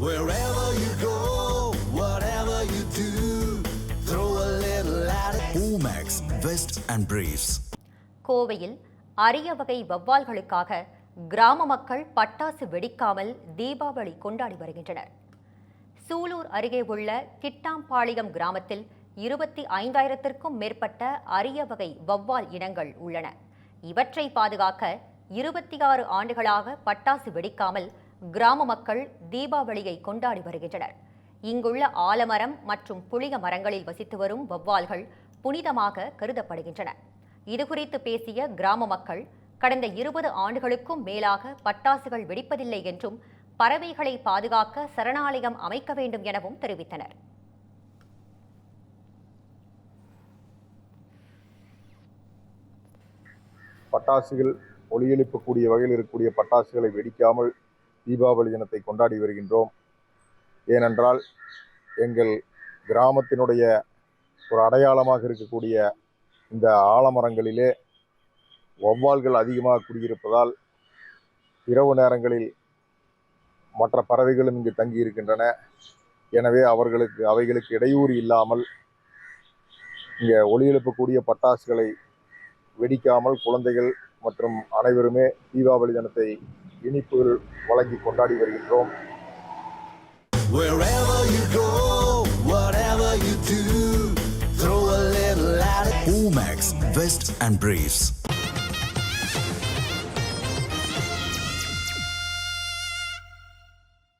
Wherever you go, whatever you do, throw a little at it. Omax, Vest and Briefs. கோவையில் அரிய வகை வவ்வால்களுக்காக கிராம மக்கள் பட்டாசு வெடிக்காமல் தீபாவளி கொண்டாடி வருகின்றனர் சூலூர் அருகே உள்ள கிட்டாம்பாளையம் கிராமத்தில் இருபத்தி ஐந்தாயிரத்திற்கும் மேற்பட்ட அரிய வகை வவ்வால் இனங்கள் உள்ளன இவற்றை பாதுகாக்க இருபத்தி ஆறு ஆண்டுகளாக பட்டாசு வெடிக்காமல் கிராம மக்கள் தீபாவளியை கொண்டாடி வருகின்றனர். இங்குள்ள ஆலமரம் மற்றும் புளிய மரங்களில் வசித்து வரும் வவ்வால்கள் புனிதமாக கருதப்படுகின்றன. இதுகுறித்து பேசிய கிராம மக்கள் கடந்த இருபது ஆண்டுகளுக்கும் மேலாக பட்டாசுகள் வெடிப்பதில்லை என்றும் பறவைகளை பாதுகாக்க சரணாலயம் அமைக்க வேண்டும் எனவும் தெரிவித்தனர். பட்டாசுகள் ஒளி எழுப்பக்கூடிய வகையில் இருக்கக்கூடிய பட்டாசுகளை வெடிக்காமல் தீபாவளி தினத்தை கொண்டாடி வருகின்றோம். ஏனென்றால் எங்கள் கிராமத்தினுடைய ஒரு அடையாளமாக இருக்கக்கூடிய இந்த ஆலமரங்களிலே வௌவால்கள் அதிகமாக குடியிருப்பதால் இரவு நேரங்களில் மற்ற பறவைகளும் இங்கு தங்கி இருக்கின்றன எனவே அவர்களுக்கு அவைகளுக்கு இடையூறு இல்லாமல் இங்கே ஒளி எழுப்பக்கூடிய பட்டாசுகளை வெடிக்காமல் குழந்தைகள் மற்றும் அனைவருமே தீபாவளி தினத்தை இனிப்புகள் வழங்கி கொண்டாடி வருகின்றோம். Omax, Vest and Briefs.